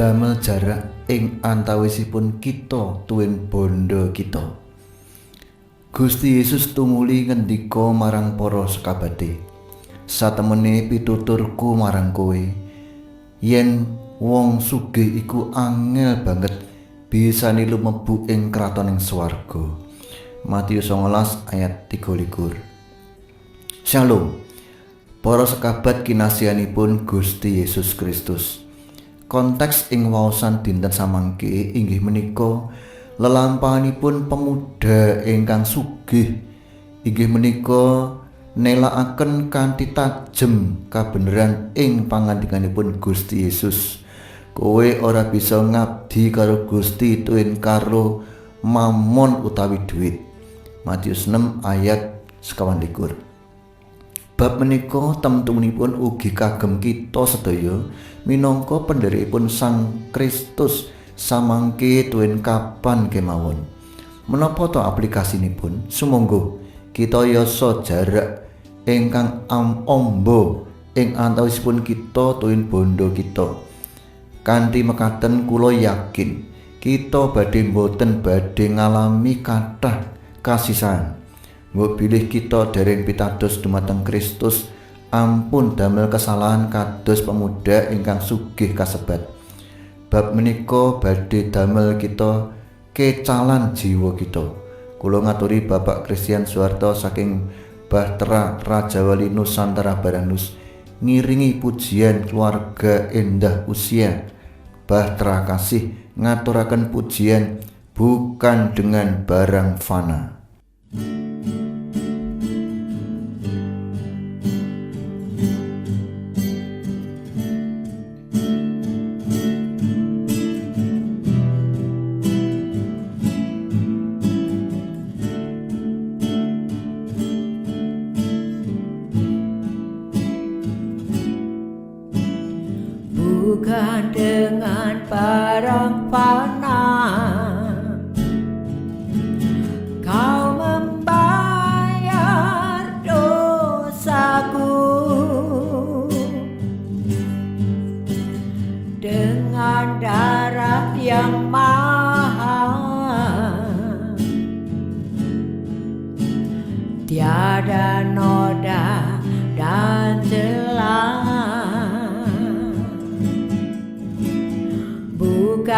damel jarak ing antawisipun kita tuwin bondo kita. Gusti Yesus tumuli ngendika marang para sekabate. Satemene pituturku marang kowe yen wong sugih iku angel banget bisa nilu ing kratoning swarga. Matius 19 ayat 23. Shalom. Para sekabat kinasihanipun Gusti Yesus Kristus. Konteks ing waosan dinten samangke inggih menika lelampahanipun pemuda ingkang sugih inggih menika nelakaken kanthi tajem kabeneran ing pangandikanipun Gusti Yesus. Kowe ora bisa ngabdi karo Gusti tuwin karo mamon utawi duit. Matius 6 ayat sekawan likur. Bab menika temtunipun ugi kagem kita sedaya minangka pendheripun Sang Kristus samangke tuwin kapan kemawon. Menapa to aplikasinipun? Sumangga kita yasa jarak ingkang am ombo ing antawisipun kita tuwin bondo kita. Kanthi mekaten kula yakin kita badhe boten badhe ngalami kathah kasisan. Mbok bilih kita dereng pitados dumateng Kristus ampun damel kesalahan kados pemuda ingkang sugih kasebat. Bab menika badhe damel kita kecalan jiwa kita. Kula ngaturi Bapak Christian Suwarto saking Bahtera Raja Wali Nusantara Baranus ngiringi pujian keluarga endah usia. Bahtera kasih ngaturaken pujian bukan dengan barang fana. Bukan dengan barang fana. Kau membayar dosaku dengan darah yang mahal. Tiada noda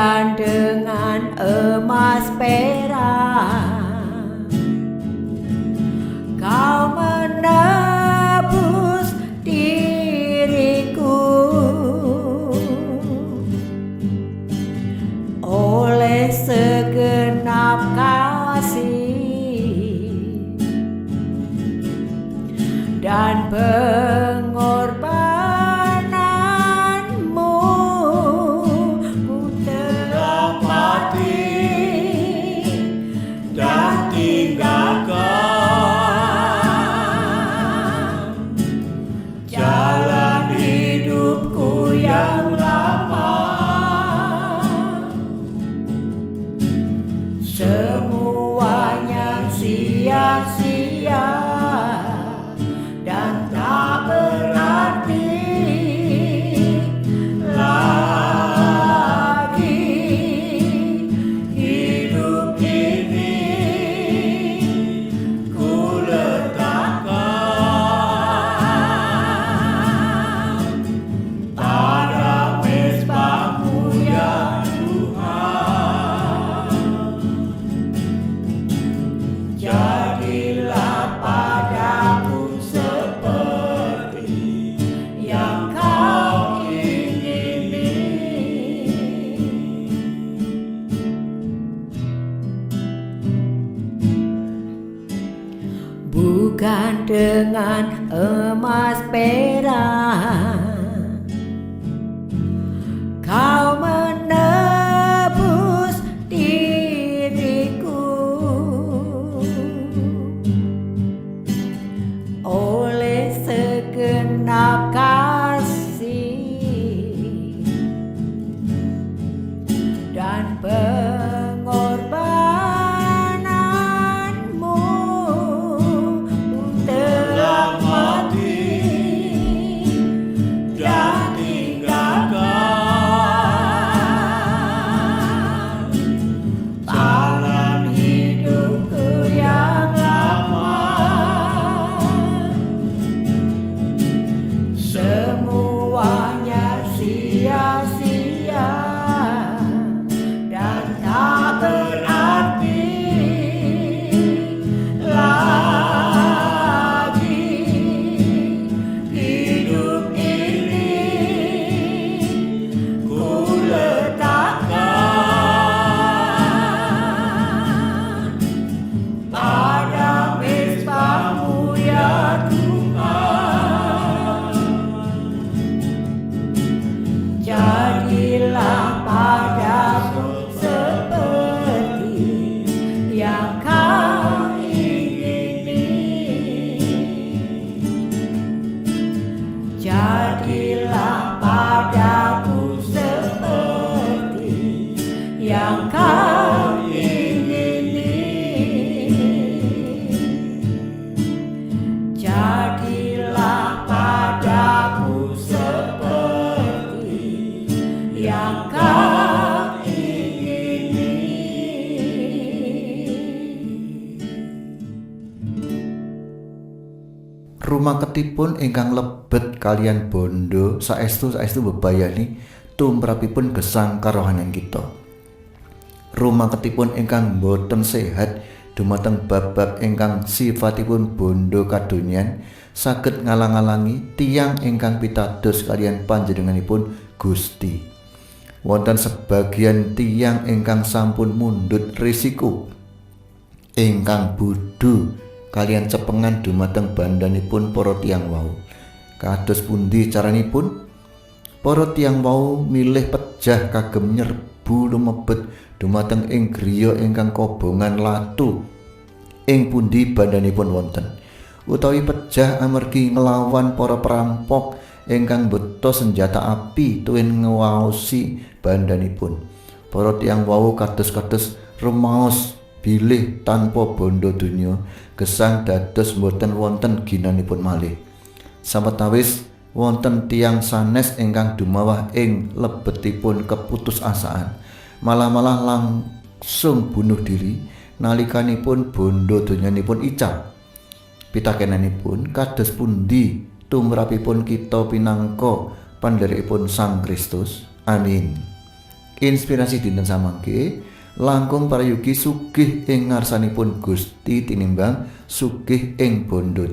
bukan dengan emas perak. Kau menebus diriku. Oleh segenap kasih dan pengorbananmu Ketipun ingkang lebet kalian bondo saestu saestu bebayani tumrapipun gesang karohanan kita. Rumah ketipun ingkang boten sehat dumateng bab-bab ingkang sifatipun bondo kadonyan saged ngalang-alangi tiang ingkang pitados kalian panjenenganipun Gusti. Wonten sebagian tiang ingkang sampun mundut risiko ingkang bodho kalian cepengan dumateng bandanipun para tiyang wau. Kados pundi caranipun? Para tiyang wau milih pejah kagem nyerbu lumebet dumateng ing griya ingkang kobongan latu. Ing pundi bandanipun wonten? Utawi pejah amargi nglawan para perampok ingkang beto senjata api tuwin ngewaosi bandanipun. Para tiyang wau kados-kados remaos bilih tanpa bondo donya gesang dados mboten wonten ginanipun malih. Sawetawis wonten tiang sanes ingkang dumawah ing lebetipun keputusasaan malah-malah langsung bunuh diri nalikanipun bondo donyanipun icap. Pitakenanipun kados pundi tumrapipun kita pinangka pandherekipun Sang Kristus. Amin. Inspirasi dinten samangke langkung parayugi sugih ing Gusti tinimbang sugih ing bondo